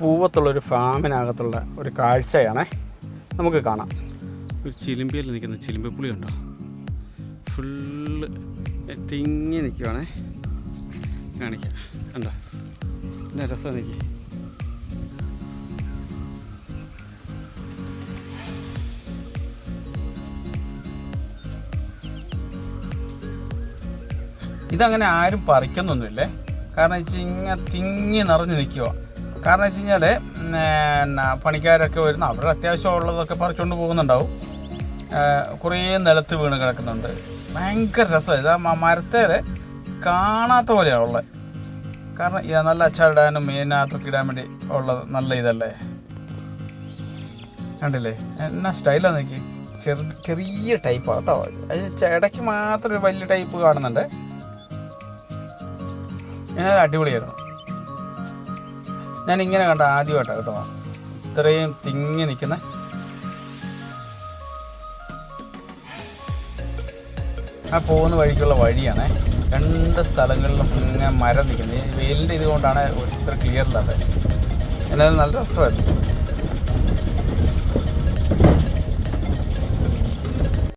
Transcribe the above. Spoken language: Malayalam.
പൂവത്തുള്ളൊരു ഫാമിനകത്തുള്ള ഒരു കാഴ്ചയാണേ. നമുക്ക് കാണാം. ഒരു ചിലിമ്പിയിൽ നിൽക്കുന്ന? ചിലിമ്പിപ്പുളി ഉണ്ടോ? ഫുള്ള് തിങ്ങി നിൽക്കുവാണേ. കാണിക്കാം. കണ്ടോ? എന്റെ രസം നിൽക്കി ഇതങ്ങനെ ആരും പറിക്കുന്നൊന്നുമില്ലേ? കാരണം വെച്ചാൽ ഇങ്ങനെ തിങ്ങി നിറഞ്ഞു നിൽക്കുക കാരണം വെച്ച് കഴിഞ്ഞാൽ പിന്നെ പണിക്കാരൊക്കെ വരുന്ന അവരുടെ അത്യാവശ്യം ഉള്ളതൊക്കെ പറിച്ചുകൊണ്ട് പോകുന്നുണ്ടാവും. കുറേ നിലത്ത് വീണ് കിടക്കുന്നുണ്ട്. ഭയങ്കര രസമാണ് ഇത് ആ മരത്തേൽ കാണാത്ത പോലെയാണ് ഉള്ളത് കാരണം ഇത് നല്ല അച്ചാറിടാനും മീനകത്തൊക്കെ ഇടാൻ വേണ്ടി ഉള്ളത് നല്ല ഇതല്ലേ? കണ്ടില്ലേ? എന്നാ സ്റ്റൈലാണ് നോക്കി ചെറു ചെറിയ ടൈപ്പാണ് കേട്ടോ. അത് ഇടയ്ക്ക് മാത്രം ഒരു വലിയ ടൈപ്പ് കാണുന്നുണ്ട്. ഞാൻ അടിപൊളിയായിരുന്നു. ഞാൻ ഇങ്ങനെ കണ്ട ആദ്യമായിട്ടാണ് കേട്ടോ. ഇത്രയും തിങ്ങി നിൽക്കുന്ന ആ പോകുന്ന വഴിക്കുള്ള വഴിയാണേ. രണ്ട് സ്ഥലങ്ങളിലും ഇങ്ങനെ മരം നിൽക്കുന്നത് വെയിലിന്റെ ഇത് കൊണ്ടാണ് ഇത്ര ക്ലിയർ ഇല്ലാത്തത്. എന്നാലും നല്ല രസമായിരുന്നു.